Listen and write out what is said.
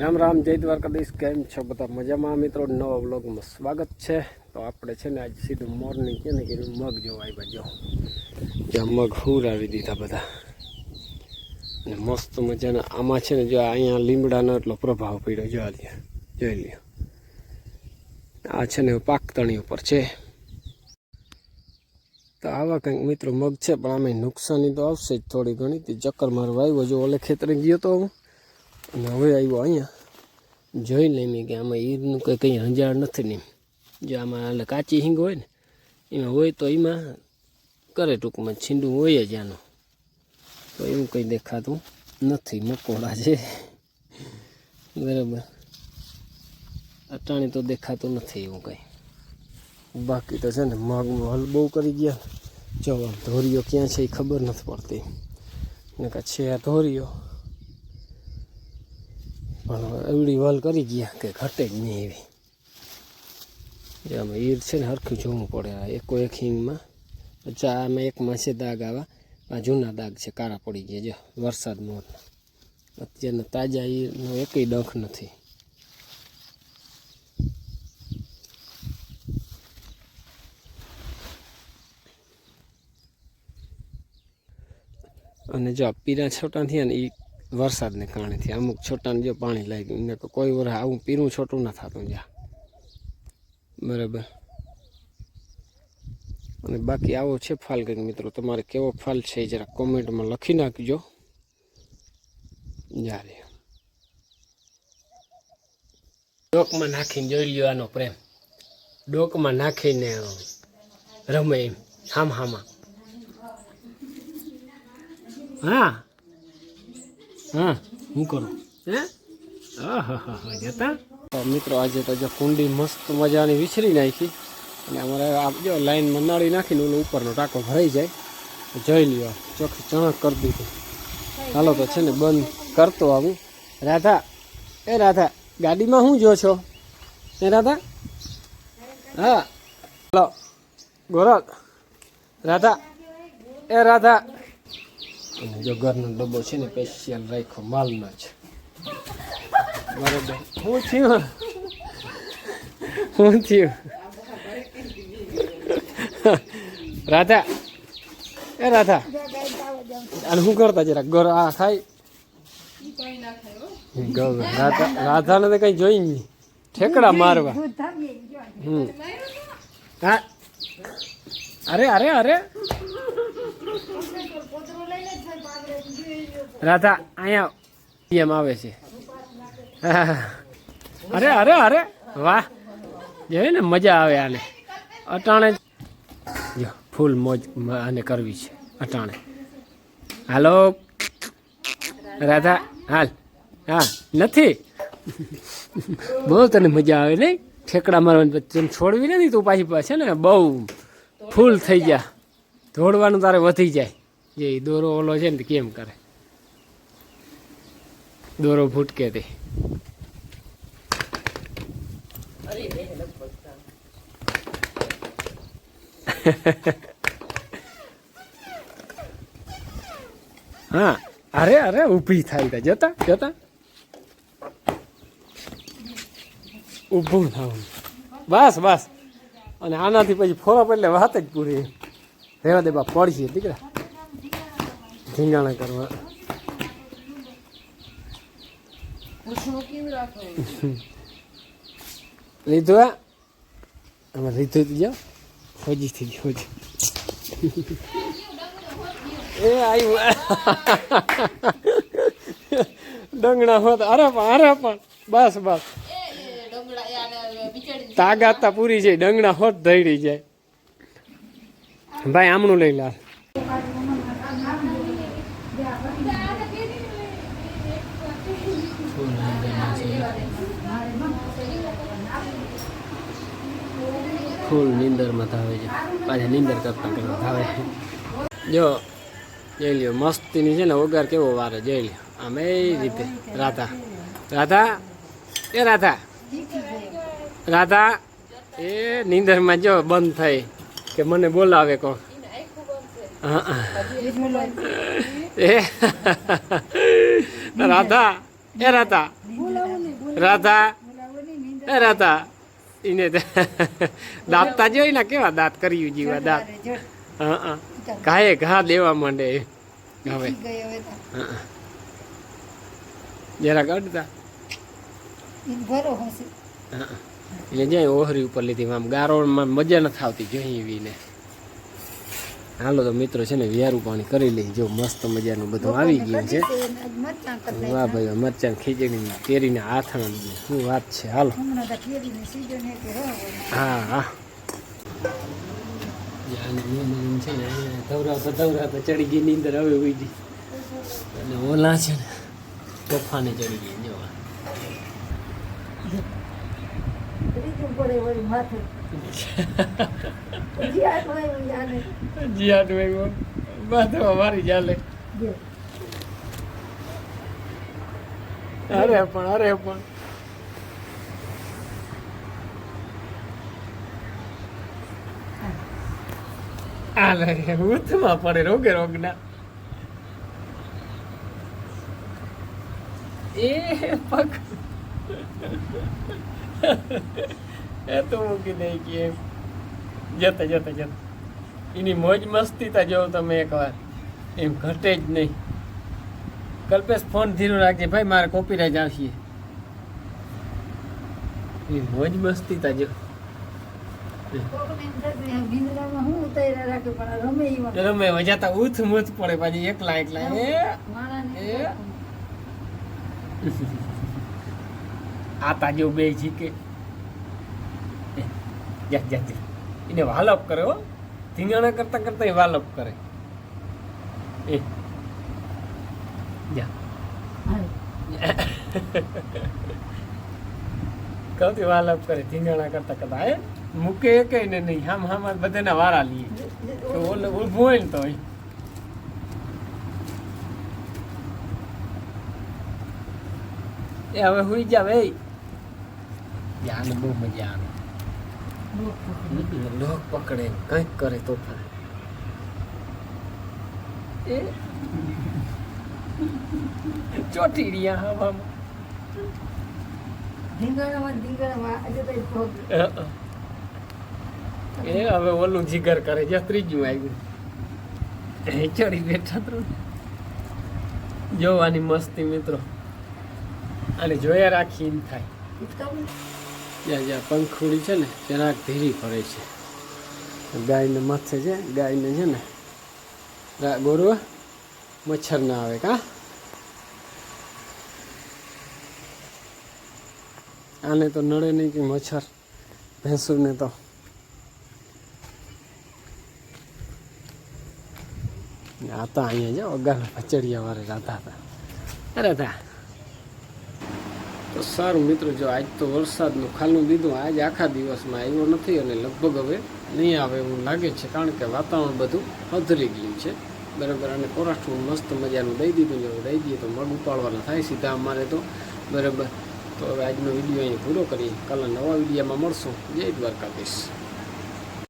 રામ રામ, જય દ્વારકાધીશ, કેમ છો બધા? મજામાં મિત્રો, નવા વ્લોગમાં સ્વાગત છે. તો આપણે છે ને આજ સીધું મોર્નિંગ છે ને કે મગ જોવા આવ્યા જો. જ્યાં મગ હુરાવી દીધા બધા. અને મસ્ત મજાના આમાં છે ને, જો અહીંયા લીમડાનો એટલો પ્રભાવ પડ્યો, જો આ જોઈ લ્યો. આ છે ને પાકતણી ઉપર છે. તો આવા કંઈક મિત્રો મગ છે, પણ આમે નુકસાની તો આવશે જ થોડી ઘણી. ચક્કર મારવા આવ્યો, જો ઓલે ખેતરે ગયો તો હું. અને હવે આવ્યો અહીંયા. જોઈ લઈએ કે આમાં ઈરનું કંઈ કંઈ હંજાળ નથી ને જો આમાં એટલે કાચી હિંગ હોય ને, એમાં હોય તો એમાં કરે ટૂંકમાં. છીંડું હોય જ આનું. તો એવું કંઈ દેખાતું નથી. મકોડા છે. બરાબર. અટાણી તો દેખાતું નથી એવું કંઈ. બાકી તો છે ને મગમાં હલ બહુ કરી ગયા. જો ધોરીઓ ક્યાં છે એ ખબર નથી પડતી. ને કે છે આ ધોરીઓ. પણ એવડી વલ કરી ગયા કે ઘટે જ નહીં એવી. આમાં ઈર છે ને સરખું જોવું પડે આ એકો એક હિંગમાં. પછી આમાં એકમાં છે દાગ આવા. આ જૂના દાગ છે, કાળા પડી ગયા, જો, વરસાદ મોરના. અત્યારના તાજા ઈરનો એકય ડંખ નથી. અને જો પીરા છોટા થયા ને એ વરસાદને કારણેથી અમુક છોટાને જો પાણી લાગ્યું ને કોઈ વર આવું પીરું છોટું ના થતું જ્યાં. બરાબર. અને બાકી આવો છે ફાલ કંઈક મિત્રો. તમારે કેવો ફાલ છે જરા કોમેન્ટમાં લખી નાખજો. જ્યારે ડોકમાં નાખીને જોઈ લ્યો આનો પ્રેમ. ડોકમાં નાખીને રમે એમ, હામ હામાં. હા. હા. હું કરું? હે? હા જતા. તો મિત્રો આજે તો જો કુંડી મસ્ત મજાની વિસરી નાખી. અને અમારે જો લાઈનમાં નાળી નાખીને ઓલો ઉપરનો ટાંકો ભરાઈ જાય. જોઈ લ્યો ચોખ્ખી ચણક કરી દીધી. હાલો તો છે ને બંધ કરતો આવું. રાધા એ રાધા ગાડીમાં શું જો છો? એ રાધા? હા. હલો ગોરખ. રાધા એ રાધા. જો ઘરનો ડબ્બો છે ને સ્પેશિયલ રાખ્યો, માલનો છે બરાબર. શું થયું? શું થયું? રાધા. એ રાધા. અને શું કરતા જરા ઘર આ રાધા, રાધાને તો કઈ જોઈ નહીં. ઠેકડા મારવા. હમ. હા. અરે અરે અરે. રાધા, અહીંયા એમ આવે છે. અરે અરે અરે, વાહ. જોયું ને, મજા આવે આને. અટાણે જો ફૂલ મોજ આને કરવી છે, અટાણે. હાલો. રાધા, હાલ. હા, નથી. બહુ તને મજા આવે નહીં? ઠેકડા મારવાની પછી તને છોડવી નથી તું પાછી પાછે ને? બહુ. ફૂલ થઈ જા. દોડવાનું તારે વધી જાય. જે દોરો ઓલો છે ને કેમ કરે? દોરો ફૂટકે તે હા, અરે અરે, ઊભી થાય તા. જતા જતા. ઊભું થવું બસ બસ. અને આનાથી પછી ફોરપ એટલે વાત જ પૂરી. રેવા દે બા પડશે, દીકરા. ધીંગાણા કરવા. આ? આમાં લીધું તું જાઓ ફોજી થઈ ગઈ ફોજી એ આવ્યું ડંગણા હોત અરે પણ અરે પણ. બસ બસ. તાગાતા પૂરી જાય ડંગણા હોત ધૈડી જાય. ભાઈ આમણું લઈ લા. ફૂલ નીંદરમાં ધાવે છે. પાછા નીંદર કરતા કરતા ધાવે. જો, જઈ લ્યો, મસ્તીની છે ને ઓગાર કેવો વારે, જઈ લ્યો. આમ એ રીતે. રાધા. રાધા? એ રાધા. રાધા, એ નીંદરમાં જો બંધ થઈ કે મને બોલાવે કો. એ રાધા એ રાધા. રાધા, એ રાધા. એને દાંત તા જોઈ ને કેવા દાંત કર્યું જીવા દાંત? હા હા ઘાએ ઘા દેવા માંડે. હવે. જરાક અડતા. એટલે જાય ઓહરી ઉપર લીધી આમ ગારોળમાં મજા નથી આવતી જોઈ એવીને હાલો તો મિત્રો છે ને વિયારું પાણી કરી લઈ જો મસ્ત મજાનું બધું આવી ગયું છે. વાહ ભાઈ મરચાં ખીચડી કેરીને આથણ શું વાત છે? હાલો. હે હા. છે ને અહીંયા ધવરાતા ધવરાતા ચડી ગઈ નીંદર હવે ઉઈ અને ઓલા છે ને તોફાને ચડી ગઈ જો ત્રીજું પડે વળી માથે. હજી આ તો એવું જાણે જી આટ મારી ચાલે અરે પણ અરે પણ. આલે ઉથમાં પડે રોગે રોગના. એ પગ. એ તો મૂકી દઈ કે જતા જતા જતા. એની મોજ મસ્તી તા જોઉં તમે એકવાર. એમ ઘટે જ નહીં. કલ્પેશ ફોન ધીરો રાખજે. ભાઈ મારે કોપીરાઈટ આવશે. એ મોજ મસ્તી તા જો. રમે વજાતા ઉથ મુથ પડે પાછી એકલા એકલા. એ. આ તાજો બે જીકે જા જા જા. એને વાલપ કરે હો. ધીંગાણા કરતા કરતા એ વાલપ કરે. એ. જા. કૌતી વાલપ કરે? ધીંગાણા કરતા કરતા એ મૂકે કે ને નહીં? હામ હામ બધાના વારા લઈએ. તો ઓલે ઊભું હોય ને તો એ હવે હુઈ જાવ, એ. આને બહુ મજા આવે. લોક પકડે કંઈક કરે તો ફરે એ? ચોટી રહ્યા હવામાં. ધીંગાણામાં ધીંગાણામાં આજે તો ભોગ. એ હવે ઓલું જીગર કરે જે ત્રીજું આવ્યું. એ ચડી બેઠા તો. જોવાની મસ્તી મિત્રો. અને જોયા રાખી એમ થાય જ્યાં જ્યાં પંખુડી છે ને તેના ધીરી ફરે છે. ગાયને માથે છે, ગાયને છે ને ગોરુ મચ્છર ના આવે કા? આને તો નડે નહીં કે મચ્છર. ભેંસુને તો. હતા અહીંયા જાઓ અગાના પચડિયા વાળા રાધા હતા. અરે તા સારું મિત્રો, જો આજ તો વરસાદનું ખાલું દીધું, આજ આખા દિવસમાં આવ્યો નથી અને લગભગ હવે નહીં આવે એવું લાગે છે, કારણ કે વાતાવરણ બધું અધરી ગયું છે. બરાબર, અને કોરાષ્ટ્રનું મસ્ત મજાનું દઈ દીધું, જો દઈ દઈએ તો મગ ઉપાડવાના થાય સીધા અમારે તો. બરાબર, તો હવે આજનો વીડિયો અહીં પૂરો કરીએ. કાલે નવા વિડીયામાં મળશું. જય દ્વારકાધીશ.